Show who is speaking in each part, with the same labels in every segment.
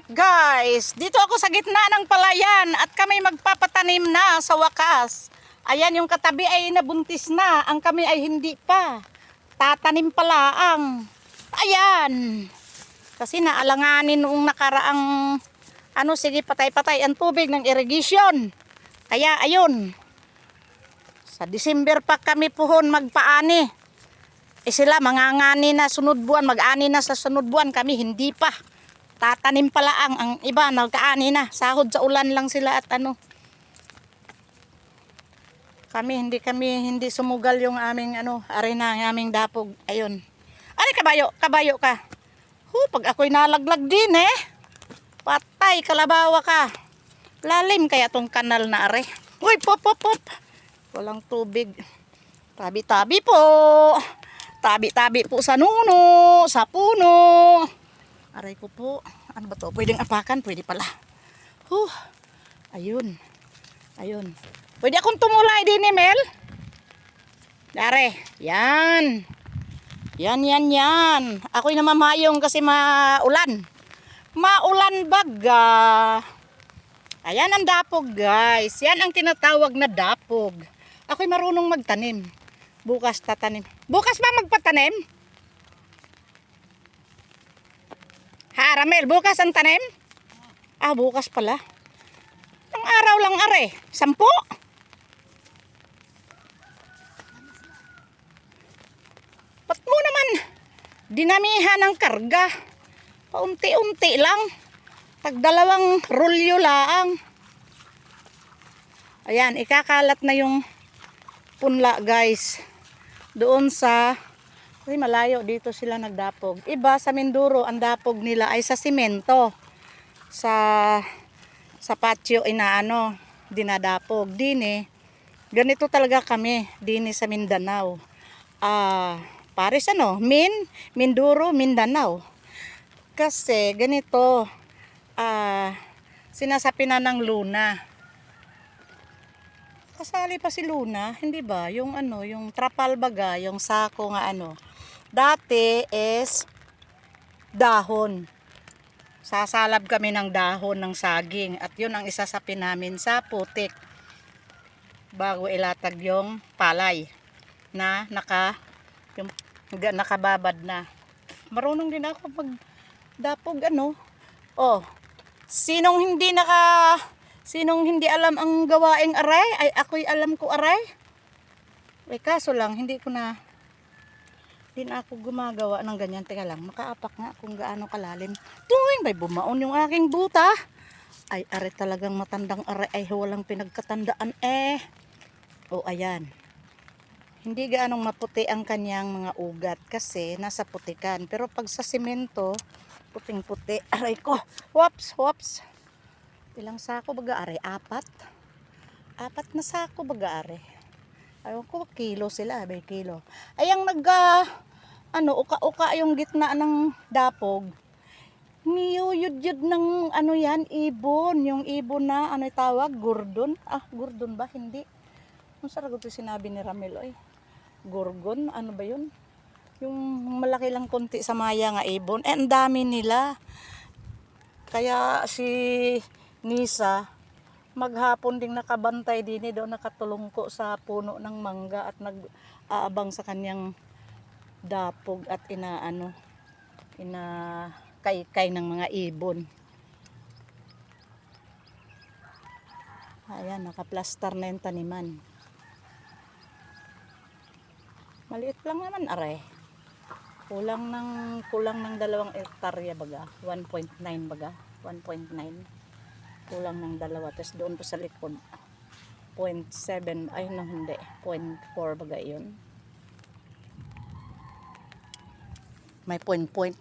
Speaker 1: Alright guys, dito ako sa gitna ng palayan at kami magpapatanim na sa wakas. Ayan yung katabi ay nabuntis na, ang kami ay hindi pa. Tatanim pala ang. Ayan. Kasi naalanganin noong nakaraang ano sige patay-patay ang tubig ng irrigation. Kaya ayun. Sa December pa kami puhon magpaani. Eh sila mangangani na sunod buwan, mag-ani na sa sunod buwan kami hindi pa. Tatanim pala ang, ang iba nagkaani na. Sahod sa ulan lang sila at ano. Kami hindi kami hindi sumugal yung aming ano, arena ang aming dapog. Ayun. Ay kabayo, kabayo ka. Hu, pag ako'y nalaglag din eh. Patay, kalabawa ka. Lalim kaya tong kanal na are. Uy, pop, pop, pop. Walang tubig. Tabi-tabi po. Tabi-tabi po sa nuno, sa puno. Aray ko po. Ano ba to? Pwedeng apakan? Pwede pala. Huh. Ayun. Ayun. Pwede akong tumulay din ni Mel? Dare. Yan. Yan, yan, yan. Ako'y namamayong kasi maulan. Maulan baga. Ayan ang dapog guys. Yan ang tinatawag na dapog. Ako'y marunong magtanim. Bukas tatanim. Bukas ba magpatanim? Ha, Ramel, bukas ang tanim? Ah, bukas pala. Ang araw lang are. Sampo? Ba't mo naman dinamihan ng karga? Paunti-unti lang. Tagdalawang rolyo laang. Ayan, ikakalat na yung punla guys. Doon sa Uy, malayo dito sila nagdapog. Iba sa Minduro, ang dapog nila ay sa simento. Sa sa patio inaano, dinadapog. Dini, ganito talaga kami, dini sa Mindanao. Ah, pares ano, Min, Minduro, Mindanao. Kasi ganito, ah, sinasapi na ng Luna. Kasali pa si Luna, hindi ba? Yung ano, yung trapal baga, yung sako nga ano. Dati is dahon. Sasalab kami ng dahon ng saging at yun ang isasapi namin sa putik bago ilatag yung palay na naka yung nakababad na. Marunong din ako pag dapog ano. Oh, sinong hindi naka sinong hindi alam ang gawaing aray ay ako'y alam ko aray. Eh kaso lang hindi ko na din ako gumagawa ng ganyan. Teka lang, makaapak nga kung gaano kalalim. Tuwing may bumaon yung aking buta. Ay, are talagang matandang are ay walang pinagkatandaan eh. O, ayan. Hindi gaanong maputi ang kanyang mga ugat kasi nasa putikan. Pero pag sa simento, puting-puti. Aray ko. Whoops, whoops. Ilang sako baga are? Apat? Apat na sako baga are? Ayaw ko, kilo sila, may kilo. Ay, ang nag, ah, ano, uka-uka yung gitna ng dapog. Niyuyud-yud ng, ano yan, ibon. Yung ibon na, ano tawag, gurdon. Ah, gurdon ba? Hindi. Ang sarap ito sinabi ni Ramel, ay. Gorgon, ano ba yun? Yung malaki lang konti sa maya nga ibon. Eh, ang dami nila. Kaya si Nisa, maghapon ding nakabantay din eh, doon nakatulungko sa puno ng mangga at nag-aabang sa kanyang dapog at inaano ina kay ng mga ibon. Ayan, nakaplastar na yung taniman. Maliit lang naman aray. Kulang ng kulang ng dalawang hektarya baga, 1.9 baga, 1.9 kulang ng dalawa tapos doon po sa likod 0.7 ay no hindi 0.4 baga yun. May point point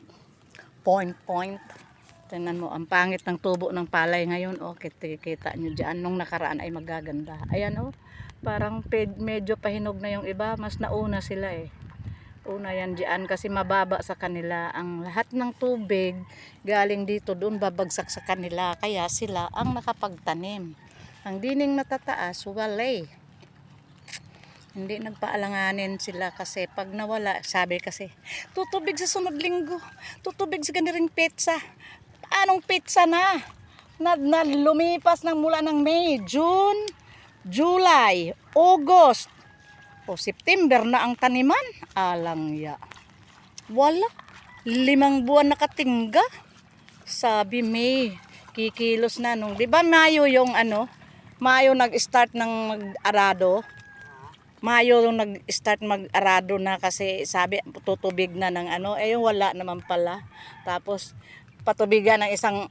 Speaker 1: point point. Tingnan mo ang pangit ng tubo ng palay ngayon oh kita, nyo dyan nung nakaraan ay magaganda. Ayan oh parang medyo pahinog na yung iba mas nauna sila eh una yan dyan kasi mababa sa kanila. Ang lahat ng tubig galing dito doon babagsak sa kanila. Kaya sila ang nakapagtanim. Ang dining natataas walay. Hindi nagpaalanganin sila kasi pag nawala sabi kasi tutubig sa sunod linggo. Tutubig sa ganiring petsa. Anong pizza na? Na, na lumipas ng mula ng May, June, July, August, o September na ang taniman. Alang ya. Wala. Limang buwan nakatingga. Sabi May, kikilos na nung, di ba Mayo yung ano, Mayo nag-start ng mag-arado. Mayo yung nag-start mag-arado na kasi sabi tutubig na ng ano, eh yung wala naman pala. Tapos patubigan ng isang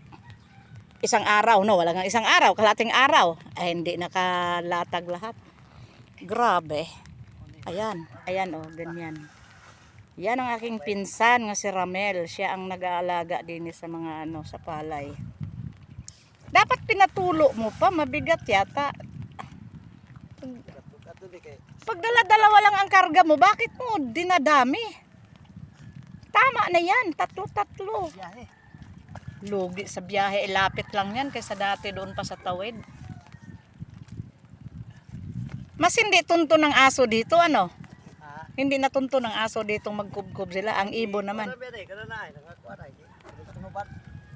Speaker 1: isang araw, no, wala nga isang araw, kalating araw. Ay hindi nakalatag lahat. Grabe. Ayan, ayan oh, ganyan. Yan ang aking pinsan nga si Ramel. Siya ang nag-aalaga din sa mga ano sa palay. Dapat pinatulo mo pa, mabigat yata. Pag dala-dalawa lang ang karga mo, bakit mo dinadami? Tama na yan, tatlo-tatlo. Lugi sa biyahe, ilapit lang yan kaysa dati doon pa sa tawid. Mas hindi tunto ng aso dito, ano? Hindi natunto ng aso dito magkubkob sila. Ang ibo naman.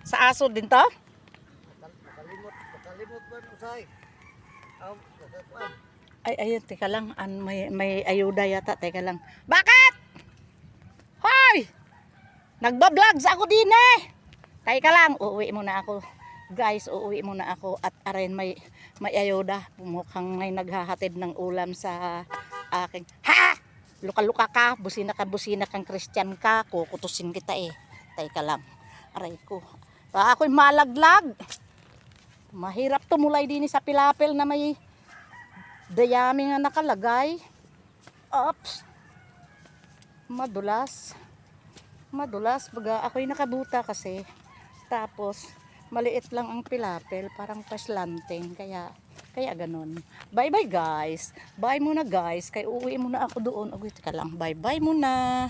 Speaker 1: Sa aso din to? Ay, ayun, teka lang. An, may, may ayuda yata. Teka lang. Bakit? Hoy! Nagbablog sa ako din eh. Teka lang. Uuwi muna ako. Guys, uuwi muna ako. At arin may, may ayuda. Mukhang may naghahatid ng ulam sa aking. Ha! Luka-luka ka. Busina ka, busina kang Christian ka. Kukutusin kita eh. Teka lang. Aray ko. Ah, ako'y malaglag. Mahirap tumulay din sa pilapil na may dayami nga nakalagay. Ops. Madulas. Madulas. Baga, ako'y nakabuta kasi. Tapos, maliit lang ang pilapil. Parang paslanting. Kaya, kaya ganun. Bye bye guys. Bye muna guys. Kaya uuwi muna ako doon. Uy, teka lang. Bye bye muna.